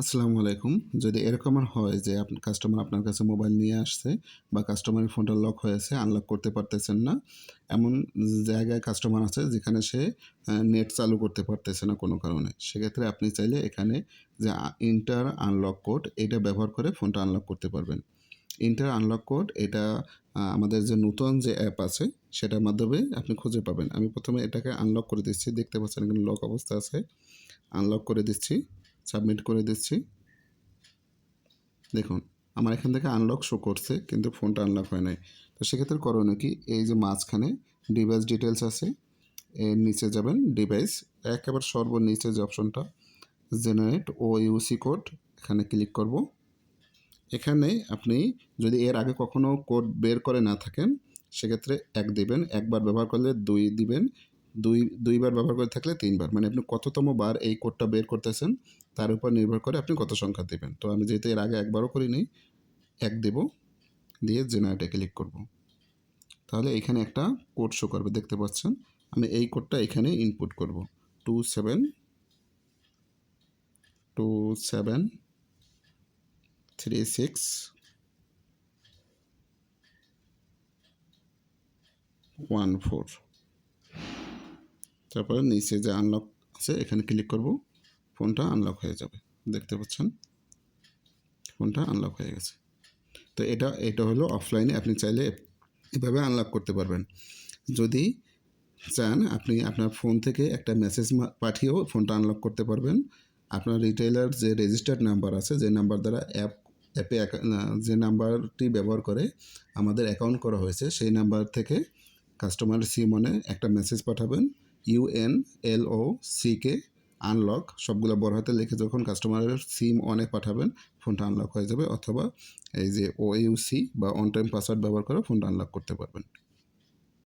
আসসালামু আলাইকুম। যদি এরকম হয় যে কাস্টমার আপনার কাছে মোবাইল নিয়ে আসছে বা কাস্টমারের ফোনটা লক হয়েছে আনলক করতে পারতেছেন না, এমন জায়গায় কাস্টমার আছে যেখানে সে নেট চালু করতে পারতেছে না কোনো কারণে, সেক্ষেত্রে আপনি চাইলে এখানে যে ইন্টার আনলক কোড এটা ব্যবহার করে ফোনটা আনলক করতে পারবেন। ইন্টার আনলক কোড এটা আমাদের যে নতুন যে অ্যাপ আছে সেটার মাধ্যমে আপনি খুঁজে পাবেন। আমি প্রথমে এটাকে আনলক করে দিচ্ছি, দেখতে পাচ্ছেন এখানে লক অবস্থা আছে আনলক করে দিচ্ছি। সাবমিট করে দিচ্ছি। দেখুন, আমার এখান থেকে আনলক শো করছে, কিন্তু ফোনটা আনলক হয় নাই। তো সেক্ষেত্রে করণীয় কি? এই যে মাঝখানে ডিভাইস ডিটেলস আছে, এর নিচে যাবেন ডিভাইস একেবারে সর্বনিচে যে অপশনটা জেনারেট ও ইউসি কোড এখানে ক্লিক করব। এখানে আপনি যদি এর আগে কখনো কোড বের করে না থাকেন, সেক্ষেত্রে এক দিবেন, একবার ব্যবহার করলে দুই দিবেন দুই, দুইবার ব্যবহার করে থাকলে তিনবার। মানে আপনি কততম বার এই কোডটা বের করতেছেন, তার উপর নির্ভর করে আপনি কত সংখ্যা দেবেন। তো আমি যেহেতু এর আগে একবারও করিনি, এক দেব, দিয়ে জেনারেটে ক্লিক করব। তাহলে এখানে একটা কোড শো করবে, দেখতে পাচ্ছেন? আমি এই কোডটা এখানে ইনপুট করব। Two seven two seven three six one four তারপরে নিচে যে আনলক আছে, এখানে ক্লিক করব। ফোনটা আনলক হয়ে যাবে। দেখতে পাচ্ছেন? ফোনটা আনলক হয়ে গেছে। তো এটা এটা হলো অফলাইনে আপনি চাইলে এভাবে আনলক করতে পারবেন। যদি চান, আপনি আপনার ফোন থেকে একটা মেসেজ পাঠিয়েও ফোনটা আনলক করতে পারবেন। আপনার রিটেলার যে রেজিস্টার্ড নাম্বার আছে, যে নাম্বার দ্বারা অ্যাপ অ্যাপে যে নাম্বারটি ব্যবহার করে আমাদের অ্যাকাউন্ট করা হয়েছে, সেই নাম্বার থেকে কাস্টমার সিমনে একটা মেসেজ পাঠাবেন। ইউএন এল ও সিকে আনলক সবগুলো বড় হাতে লিখে যখন কাস্টমারের সিম অনে পাঠাবেন ফোনটা আনলক হয়ে যাবে, অথবা এই যে ও ইউসি বা অন টাইম পাসওয়ার্ড ব্যবহার করে ফোনটা আনলক করতে পারবেন।